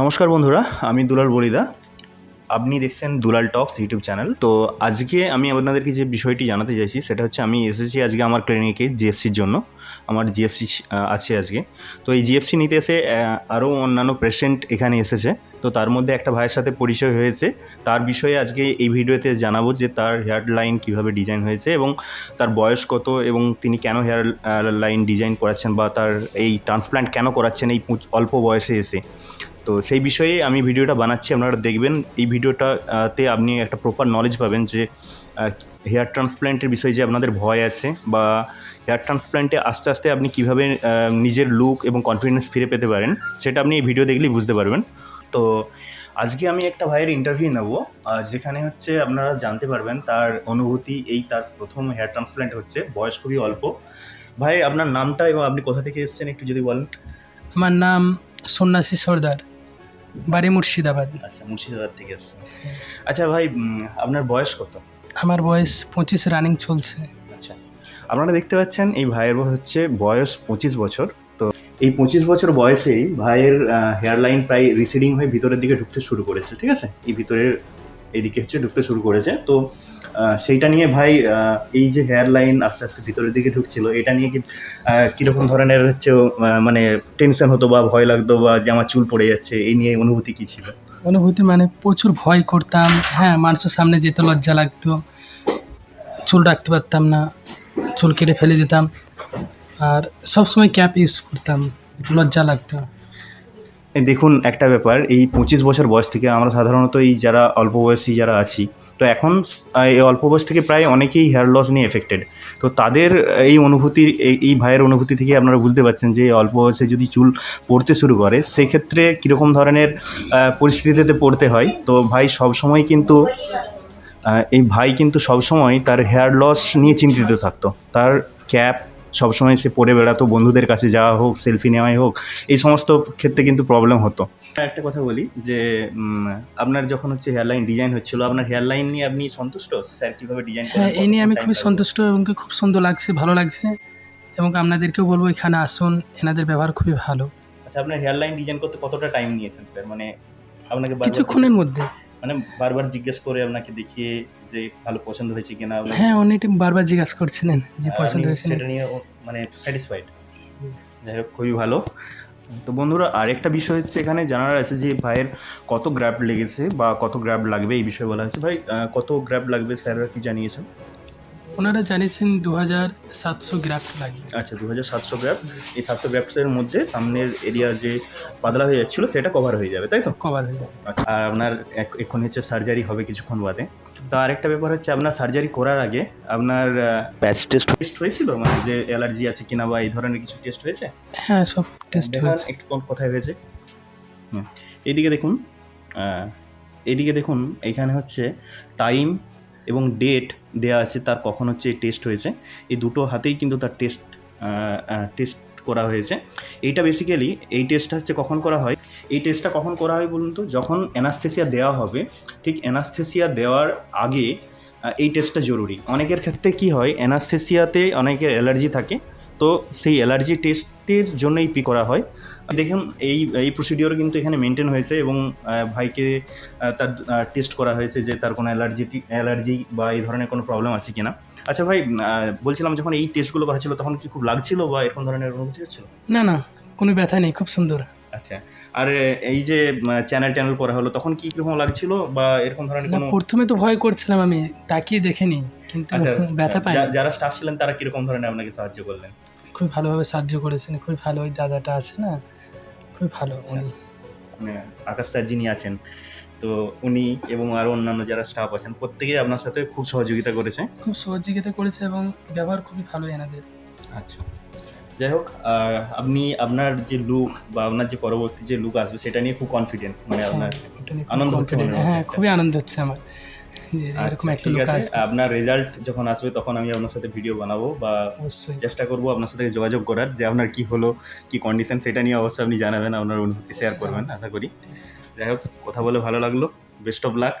নমস্কার বন্ধুরা, আমি দুলাল বলিদা। আপনি দেখছেন দুলাল টক্স ইউটিউব চ্যানেল। তো আজকে আমি আপনাদেরকে যে বিষয়টি জানাতে চাইছি, সেটা হচ্ছে আমি এসেছি আজকে আমার ক্লিনিকে জিএফসির জন্য, আমার জিএফসি আছে আজকে। তো এই জিএফসি নিতে এসে আরও অন্যান্য পেশেন্ট এখানে এসেছে। তো তার মধ্যে একটা ভাইয়ের সাথে পরিচয় হয়েছে। তার বিষয়ে আজকে এই ভিডিওতে জানাব যে তার হেয়ার লাইন কীভাবে ডিজাইন হয়েছে এবং তার বয়স কত এবং তিনি কেন হেয়ার লাইন ডিজাইন করাচ্ছেন বা তার এই ট্রান্সপ্ল্যান্ট কেন করাচ্ছেন এই অল্প বয়সে এসে। তো সেই বিষয়ে আমি ভিডিওটা বানাচ্ছি, আপনারা দেখবেন। এই ভিডিওটাতে আপনি একটা প্রপার নলেজ পাবেন যে হেয়ার ট্রান্সপ্ল্যান্টের বিষয়ে যে আপনাদের ভয় আছে বা হেয়ার ট্রান্সপ্ল্যান্টে আস্তে আস্তে আপনি কীভাবে নিজের লুক এবং কনফিডেন্স ফিরে পেতে পারেন, সেটা আপনি এই ভিডিও দেখলেই বুঝতে পারবেন। তো আজকে আমি একটা ভাইয়ের ইন্টারভিউ নেব যেখানে হচ্ছে আপনারা জানতে পারবেন তার অনুভূতি এই তার প্রথম হেয়ার ট্রান্সপ্ল্যান্ট হচ্ছে বয়স খুবই অল্প। ভাই আপনার নামটা এবং আপনি কোথা থেকে এসেছেন একটু যদি বলেন? আমার নাম সন্ন্যাসী সর্দার বাড়ি মুর্শিদাবাদ। আচ্ছা মুর্শিদাবাদ থেকে এসেছেন। আচ্ছা ভাই আপনার বয়স কত? আমার বয়স পঁচিশ রানিং চলছে। আচ্ছা আপনারা দেখতে পাচ্ছেন এই ভাইয়ের হচ্ছে বয়স পঁচিশ বছর। এই পঁচিশ বছর বয়সেই ভাইয়ের হেয়ারলাইন প্রায় রিসিডিং হয়ে ভিতরের দিকে ঢুকতে শুরু করেছে, ঠিক আছে? এই ভিতরের এইদিকে হচ্ছে ঢুকতে শুরু করেছে। তো সেইটা নিয়ে ভাই এই যে হেয়ার লাইন আস্তে আস্তে ভিতরের দিকে ঢুকছিল, এটা নিয়ে কি কীরকম ধরনের হচ্ছে মানে টেনশন হতো বা ভয় লাগতো বা যে আমার চুল পড়ে যাচ্ছে, এই নিয়ে অনুভূতি কী ছিল? অনুভূতি মানে প্রচুর ভয় করতাম। হ্যাঁ মানুষের সামনে যেতে লজ্জা লাগতো। চুল রাখতে পারতাম না, চুল কেটে ফেলে দিতাম। আর সবসময় ক্যাপ ইউজ করতাম, লজ্জা লাগতো। দেখুন একটা ব্যাপার, এই পঁচিশ বছর বয়স থেকে আমরা সাধারণত এই যারা অল্প বয়সী যারা আছি, তো এখন এই অল্প বয়স থেকে প্রায় অনেকেই হেয়ার লস নিয়ে এফেক্টেড তো তাদের এই অনুভূতি, এই- ভাইয়ের অনুভূতি থেকে আপনারা বুঝতে পারছেন যে অল্প বয়সে যদি চুল পড়তে শুরু করে, সেক্ষেত্রে কীরকম ধরনের পরিস্থিতিতে পড়তে হয়। তো ভাই সবসময় কিন্তু এই ভাই কিন্তু সবসময় তার হেয়ার লস নিয়ে চিন্তিত থাকতো। তার ক্যাপ সবসময় সে পরে বেড়াতো বন্ধুদের কাছে যাওয়া হোক সেলফি নেওয়াই হোক এই সমস্ত ক্ষেত্রে কিন্তু প্রবলেম হতো। একটা কথা বলি যে আপনার যখন হচ্ছে হেয়ারলাইন ডিজাইন হচ্ছিল আপনার হেয়ারলাইন নিয়ে আপনি সন্তুষ্ট? স্যার কীভাবে ডিজাইন হ্যাঁ এই নিয়ে আমি খুবই সন্তুষ্ট এবং খুব সুন্দর লাগছে ভালো লাগছে। এবং আপনাদেরকেও বলব এখানে আসুন এনাদের ব্যবহার খুবই ভালো। আচ্ছা আপনার হেয়ারলাইন ডিজাইন করতে কতটা টাইম নিয়েছেন স্যার মানে আপনাকে কিছুক্ষণের মধ্যে। মানে বারবার জিজ্ঞেস করে আপনাকে দেখিয়ে যে ভালো পছন্দ হয়েছে কিনা হ্যাঁ অনেকটি বারবার জিজ্ঞেস করছিলেন যে পছন্দ হয়েছে সেটা নিয়ে মানে স্যাটিসফাইড যাই হোক খুবই ভালো। তো বন্ধুরা আরেকটা বিষয় হচ্ছে এখানে জানার আছে যে ভাইয়ের কত গ্র্যাপ লেগেছে বা কত গ্র্যাপ লাগবে এই বিষয়ে বলা হয়েছে। ভাই কত গ্র্যাপ লাগবে স্যাররা কি জানিয়েছেন? ওনারা জানিয়েছেন দু হাজার সাতশো গ্রাফ লাগবে। আচ্ছা দু হাজার সাতশো গ্রাফ। এই সাতশো গ্র্যাপসের মধ্যে সামনের এরিয়া যে পাতলা হয়ে যাচ্ছিল সেটা কভার হয়ে যাবে তাই তো? কভার হয়ে যাবে। আচ্ছা, আর আপনার এক- এখন হচ্ছে সার্জারি হবে কিছুক্ষণ বাদে। তো আরেকটা ব্যাপার হচ্ছে আপনার সার্জারি করার আগে আপনার প্যাচ টেস্ট টেস্ট হয়েছিল? মানে যে অ্যালার্জি আছে কিনা বা এই ধরনের কিছু টেস্ট হয়েছে? হ্যাঁ সব টেস্ট দেখান হয়েছে। একটু কোন কোথায় হয়েছে? হুম। এইদিকে দেখুন এইদিকে দেখুন এখানে হচ্ছে টাইম এবং ডেট দেওয়া আছে তার কখন হচ্ছে এই টেস্ট হয়েছে। এই দুটো হাতেই কিন্তু তার টেস্ট টেস্ট করা হয়েছে। এইটা বেসিক্যালি এই টেস্টটা হচ্ছে কখন করা হয়? এই টেস্টটা কখন করা হয় বলুন তো? যখন অ্যানাস্থেসিয়া দেওয়া হবে, ঠিক অ্যানাস্থেসিয়া দেওয়ার আগে এই টেস্টটা জরুরি। অনেকের ক্ষেত্রে কি হয়? অ্যানাস্থেসিয়াতে অনেকের অ্যালার্জি থাকে। তো সেই অ্যালার্জি টেস্টের জন্যই পি করা হয়। দেখুন এই এই প্রসিডিওর কিন্তু এখানে মেনটেন হয়েছে এবং ভাইকে তার টেস্ট করা হয়েছে যে তার কোনো অ্যালার্জি অ্যালার্জি বা এই ধরনের কোনো প্রবলেম আছে কি না আচ্ছা ভাই বলছিলাম যখন এই টেস্টগুলো করা ছিল তখন কি খুব লাগছিল বা এরকম ধরনের অনুভূতি হচ্ছিল? না না কোনো ব্যথা নেই খুব সুন্দর। আচ্ছা আর এই যে চ্যানেল ট্যানেল করা হলো তখন কি কীরকম লাগছিল বা এরকম ধরনের কোনো প্রথমে তো ভয় করছিলাম আমি তাকিয়ে দেখিনি কিন্তু আচ্ছা ব্যথা পাই যারা স্টাফ ছিলেন তারা কীরকম ধরনের আপনাকে সাহায্য করলেন? খুব ভালোভাবে সাহায্য করেছেন খুবই ভালো ওই দাদাটা আছে না? খুবই ভালো উনি। মানে আকাশ স্যার যিনি আছেন তো উনি এবং আরও অন্যান্য যারা স্টাফ আছেন প্রত্যেকেই আপনার সাথে খুব সহযোগিতা করেছে। খুব সহযোগিতা করেছে এবং ব্যবহার খুবই ভালো এনাদের। আচ্ছা। যাই হোক আর আপনি আপনার যে লুক বা আপনার যে পরবর্তী যে লুক আসবে সেটা নিয়ে খুব কনফিডেন্ট মানে আপনার হ্যাঁ, খুব আনন্দ হচ্ছে। হ্যাঁ খুবই আনন্দ হচ্ছে আমার। এরকম আচ্ছা, একটা ঠিক লোক আছে। আপনার রেজাল্ট যখন আসবে তখন আমি আপনার সাথে ভিডিও বানাবো বা চেষ্টা করব আপনার সাথে যোগাযোগ করার যে আপনার কি হলো কি কন্ডিশন সেটা নিয়ে অবশ্যই আপনি জানাবেন আপনার অনুভূতি শেয়ার করবেন আশা করি। যাই হোক কথা বলে ভালো লাগল। Best of luck